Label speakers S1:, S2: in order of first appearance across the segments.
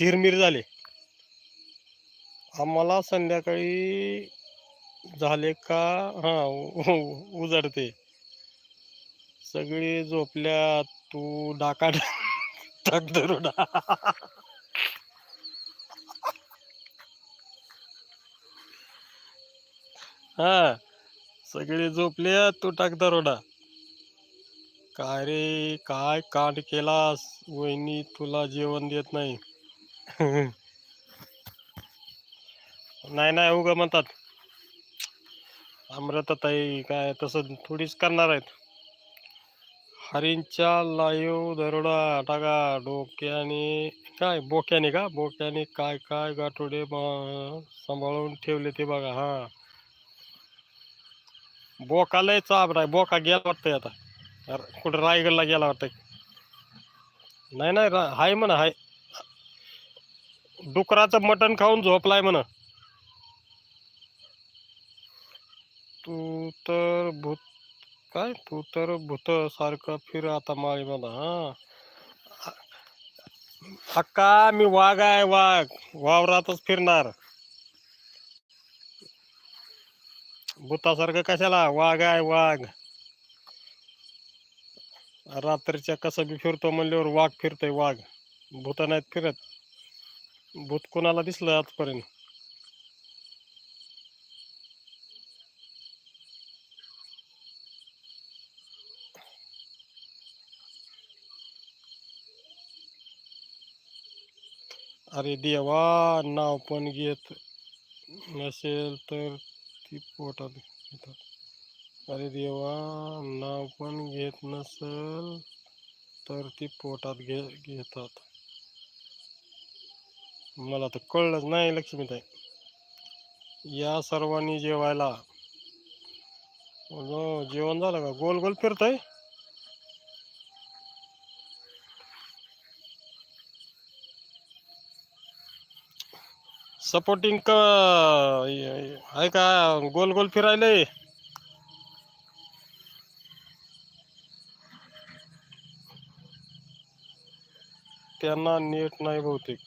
S1: चिरमिर झाले. आम्हाला संध्याकाळी झाले का? हा उजाडते उजडते. सगळी झोपल्या तू डाका टाक दरोडा. हा सगळे झोपले तू टाक दरोडा. काय रे? काय कांड केलास? वहिनी तुला जेवण देत नाही. नाही नाही उगा म्हणतात. अमृताताई काय तसं थोडीच करणार आहेत. हरींच्या लाईव दरोडा टाका डोक्याने काय बोक्याने का? बोक्याने काय काय गाठोडे सांभाळून ठेवले ते बघा हा. बोका लय चाप नाही बोका गेला वाटतंय आता. कुठं रायगडला गेला वाटतंय. नाही नाही रा- हाय म्हणा हाय. डुकराचं मटण खाऊन झोपलाय म्हण. तू तर भूत काय? तू तर भूत सारखं फिर आता माळी म्हणा हा? अक्का मी वाघ आहे वाघ. वावरातच फिरणार. भूतासारखं कशाला? वाघ आहे वाघ. रात्रीच्या कसं बी फिरतो म्हणल्यावर वाघ फिरतोय वाघ. भूत नाहीत फिरत. भूत कोणाला दिसलं आजपर्यंत? अरे देवा, नाव पण घेत नसेल तर ती पोटात घेतात. अरे देवा, नाव पण घेत नसेल तर ती पोटात घे, घेतात. मला तर कळलंच नाही लक्ष्मीताई. या सर्वांनी जेवायला. जेवण झालं का? गोल गोल फिरतय? सपोर्टिंग का आहे का? गोल गोल फिरायलंय त्यांना नेट नाही बहुतेक.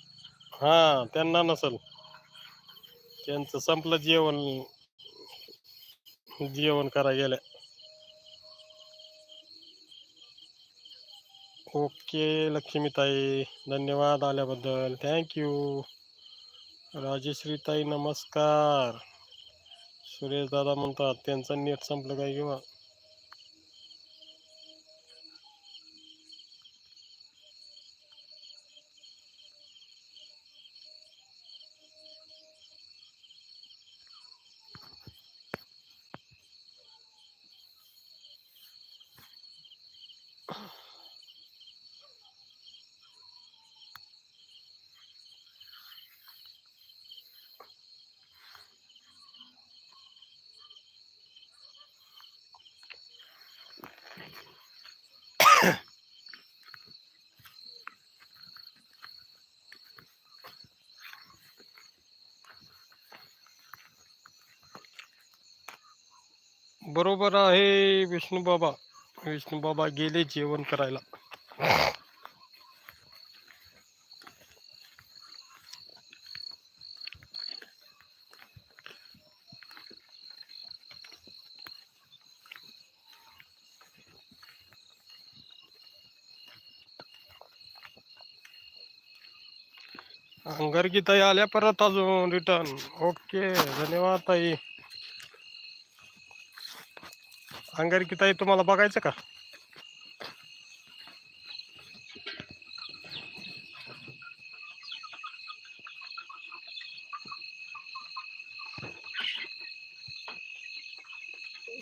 S1: हा त्यांना नसल. त्यांचं संपलं जेवण. जेवण करा गेल्या. ओके लक्ष्मीताई. धन्यवाद आल्याबद्दल. थँक्यू राजेश्रीताई नमस्कार. सुरेश दादा म्हणतात त्यांचं नेट संपलं काय किंवा बरोबर आहे विष्णू बाबा विष्णू बाबा गेले जेवण करायला. अंगारकी ताई आल्या परत अजून रिटर्न ओके धन्यवाद ताई. अंगारकी ताई तुम्हाला बघायचं का?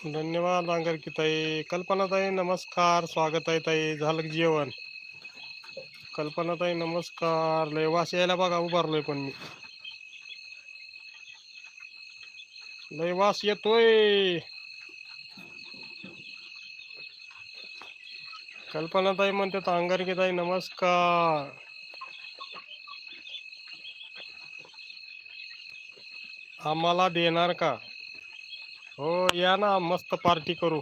S1: धन्यवाद अंगारकी ताई कल्पना ताई नमस्कार. स्वागत आहे ताई. झालं जेवण? कल्पना ताई नमस्कार. लय वास यायला बघा उभारलोय पण मी. लय वास येतोय. कल्पना ताई म्हणतात अंगारकीताई नमस्कार. आम्हाला देणार का? हो या ना मस्त पार्टी करू.